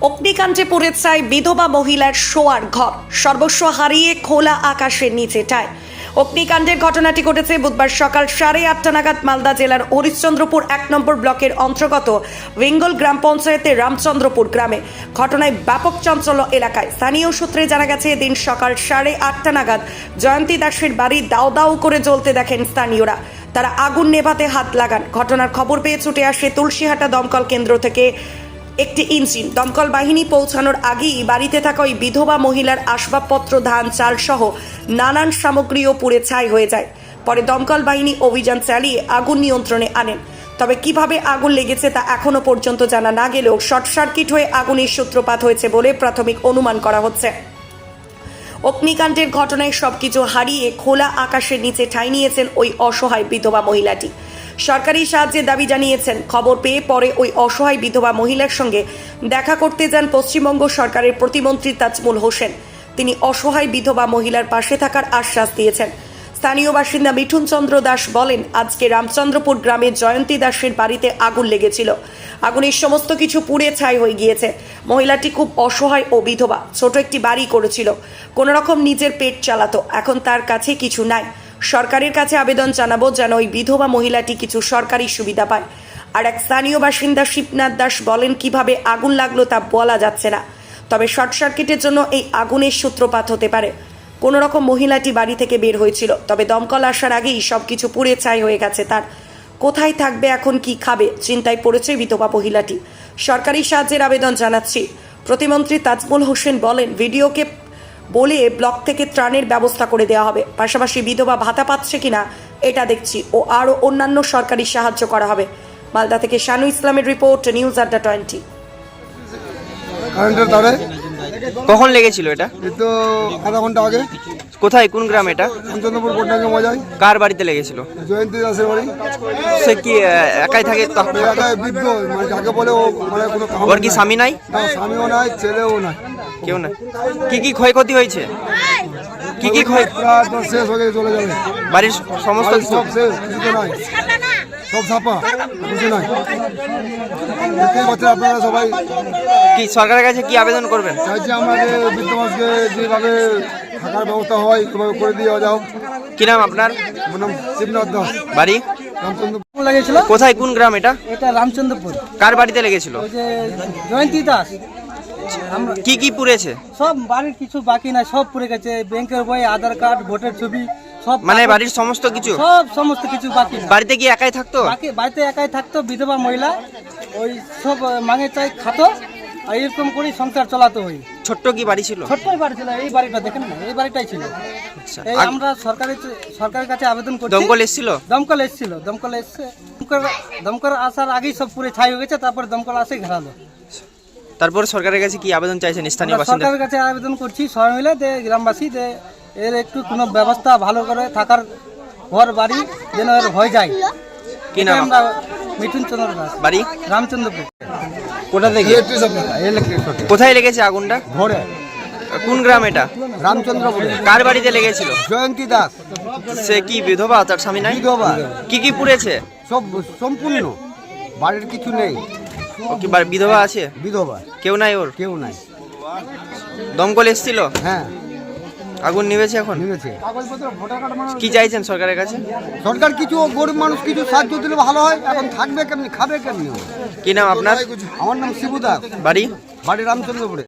অগ্নিকাণ্ডে পড়ে চায় বিধবা মহিলার শোয়ার ঘর। সর্বস্ব হারিয়ে খোলা আকাশের নিচেটায় অগ্নিকাণ্ডের ঘটনাটি ঘটেছে বুধবার সকাল সাড়ে আটটা নাগাদ মালদা জেলার হরিশ্চন্দ্রপুর এক নম্বর ব্লকের অন্তর্গত বেঙ্গল গ্রাম পঞ্চায়েতের রামচন্দ্রপুর গ্রামে। ঘটনায় ব্যাপক চাঞ্চল্য এলাকায়। স্থানীয় সূত্রে জানা গেছে, এদিন সকাল সাড়ে আটটা নাগাদ জয়ন্তী দাসের বাড়ি দাও দাও করে জ্বলতে দেখেন স্থানীয়রা। তারা আগুন নেভাতে হাত লাগান। ঘটনার খবর পেয়ে ছুটে আসে তুলসীহাটা দমকল কেন্দ্র থেকে একটি ইঞ্জিন দমকল বাহিনী পৌঁছানোর আগেই বাড়িতে থাকা ওই বিধবা মহিলার আসবাবপত্র, ধান, চাল সহ নানান সামগ্রীও পুড়ে ছাই হয়ে যায়। পরে দমকল বাহিনী অভিযান চালিয়ে আগুন নিয়ন্ত্রণে আনেন। তবে কীভাবে আগুন লেগেছে তা এখনও পর্যন্ত জানা না গেলেও শর্ট সার্কিট হয়ে আগুনের সূত্রপাত হয়েছে বলে প্রাথমিক অনুমান করা হচ্ছে। অগ্নিকাণ্ডের ঘটনায় সবকিছু হারিয়ে খোলা আকাশের নিচে ঠাঁই নিয়েছেন ওই অসহায় বিধবা মহিলাটি। সরকারি সাহায্যের দাবি জানিয়েছেন। খবর পেয়ে পরে ওই অসহায় বিধবা মহিলার সঙ্গে দেখা করতে যান পশ্চিমবঙ্গ সরকারের প্রতিমন্ত্রী তাজমুল হোসেন। তিনি অসহায় বিধবা মহিলার পাশে থাকার আশ্বাস দিয়েছেন। স্থানীয় বাসিন্দা মিঠুন চন্দ্র দাস বলেন, আজকে রামচন্দ্রপুর গ্রামে জয়ন্তী দাসের বাড়িতে আগুন লেগেছিল। আগুনের সমস্ত কিছু পুড়ে ছাই হয়ে গিয়েছে। মহিলাটি খুব অসহায় ও বিধবা, ছোট একটি বাড়ি করেছিল। কোনো রকম নিজের পেট চালাতো, এখন তার কাছে কিছু নাই। সরকারের কাছে আবেদন জানাব যেন ওই বিধবা মহিলাটি কিছু সরকারি সুবিধা পায়। আর এক স্থানীয় বাসিন্দা শিবনাথ দাস বলেন, কীভাবে আগুন লাগল তা বলা যাচ্ছে না। তবে শর্ট সার্কিটের জন্য এই আগুনের সূত্রপাত হতে পারে। কোনো রকম মহিলাটি বাড়ি থেকে বের হয়েছিল, তবে দমকল আসার আগেই সবকিছু পুড়ে ছাই হয়ে গেছে তার। কোথায় থাকবে, এখন কি খাবে, চিন্তায় পড়েছে বিধবা মহিলাটি। সরকারি সাহায্যের আবেদন জানাচ্ছি। প্রতিমন্ত্রী তাজমুল হোসেন বলেন, ভিডিওকে বলে ব্লক থেকে ত্রাণের ব্যবস্থা করে দেওয়া হবে। পাশাপাশি বিধবা ভাতা পাচ্ছে কিনা এটা দেখছি ও আরও অন্যান্য সরকারি সাহায্য করা হবে। মালদা থেকে শানু ইসলামের রিপোর্ট নিউজ আড্ডা টোয়েন্টি। কখন লেগেছিল এটা? এই তো আধা ঘণ্টা আগে। কোথায়? কোন গ্রাম এটা? মজায় কার বাড়িতে লেগেছিল? জয়ন্তী দাসের বাড়ি। সে কি একাই থাকে বৃদ্ধ মানে যাকে বলে ও মানে কোনো ওর কি স্বামী নাই? না স্বামীও নাই ছেলেও নাই। কেউ না কি কি ক্ষয়ক্ষতি হয়েছে? কি কি ক্ষয় শেষ হয়ে গেছে চলে যাবে। বাড়ির সমস্ত সব শেষ কিছু তো নাই। সব ছাপা কিছু নাই। দেখতেই আপনারা সবাই। কি সরকারের কাছে কি আবেদন করবেন? চাইছি আমাদের বৃদ্ধ যেভাবে থাকার ব্যবস্থা হয় সেভাবে করে দিয়ে যাও কি নাম আপনার? নাম শিবনাথ দাস। বাড়ি? রামচন্দ্র লাগেছিল কোথায়? কোন গ্রাম এটা? এটা রামচন্দ্রপুর। কার বাড়িতে লেগেছিল? ওই যে জয়ন্তী দাস। কি কি পুড়েছে? সব বাড়ির কিছু বাকি নাই সব পুড়ে গেছে। ব্যাংকের বই আধার কার্ড ভোটের ছবি সব মানে বাড়ির সমস্ত কিছু? সব সমস্ত কিছু বাকি বাড়িতে কি একাই থাকতো? বাকি বাড়িতে একাই থাকতো বিধবা মহিলা। ওই সব মাঙে চাই খাতো। আর এরকম করে সংসার চালাতো ওই। ছোট্ট কি বাড়ি ছিল? ছোট্টই বাড়ি ছিল এই বাড়িটা দেখেন না এই বাড়িটাই ছিল। আচ্ছা, এই আমরা সরকারের সরকারের কাছে আবেদন করছি। দমকল এসেছিল? দমকল এসেছিল দমকল এসছে। দমকল দমকল আসার আগেই সব পুরে ছাই হয়ে গেছে তারপর দমকল আসে ঘেরালো। তারপর সরকারের কাছে কি আবেদন চাইছেন স্থানীয় বাসিন্দা সরকারের কাছে আবেদন করছি সবাই মিলে যে গ্রামবাসী যে এর একটু কোনো ব্যবস্থা ভালো করে থাকার ঘর বাড়ি যেন এর হয়ে যায়। কি নাম? আমরা মিঠুন চন্দ্র দাস। বাড়ি? রামচন্দ্রপুর। কোথা থেকে? কোথায় লেগেছে আগুনটা? ঘরে কোন গ্রাম এটা? রামচন্দ্রপুর। কার বাড়িতে লেগেছিল? জয়ন্তী দাস। সে কি বিধবা? তার স্বামী নাই? বিধবা। কি কি পুড়েছে? সব সম্পূর্ণ। বাড়ির কিছু নেই। কি বাড়ি- বিধবা আছে? বিধবা। কেউ নাই ওর? কেউ নাই। দমকল এসেছিল? হ্যাঁ। আগুন নিভেছে এখন? নিবেছে কি চাইছেন সরকারের কাছে? সরকার কিছু গরিব মানুষ কিছু সাহায্য দিলে ভালো হয় এখন থাকবে কেমনি খাবে কেমনি কি নাম আপনার? আমার নাম শিবু দাস। বাড়ি? বাড়ি রামচন্দ্রপুরে।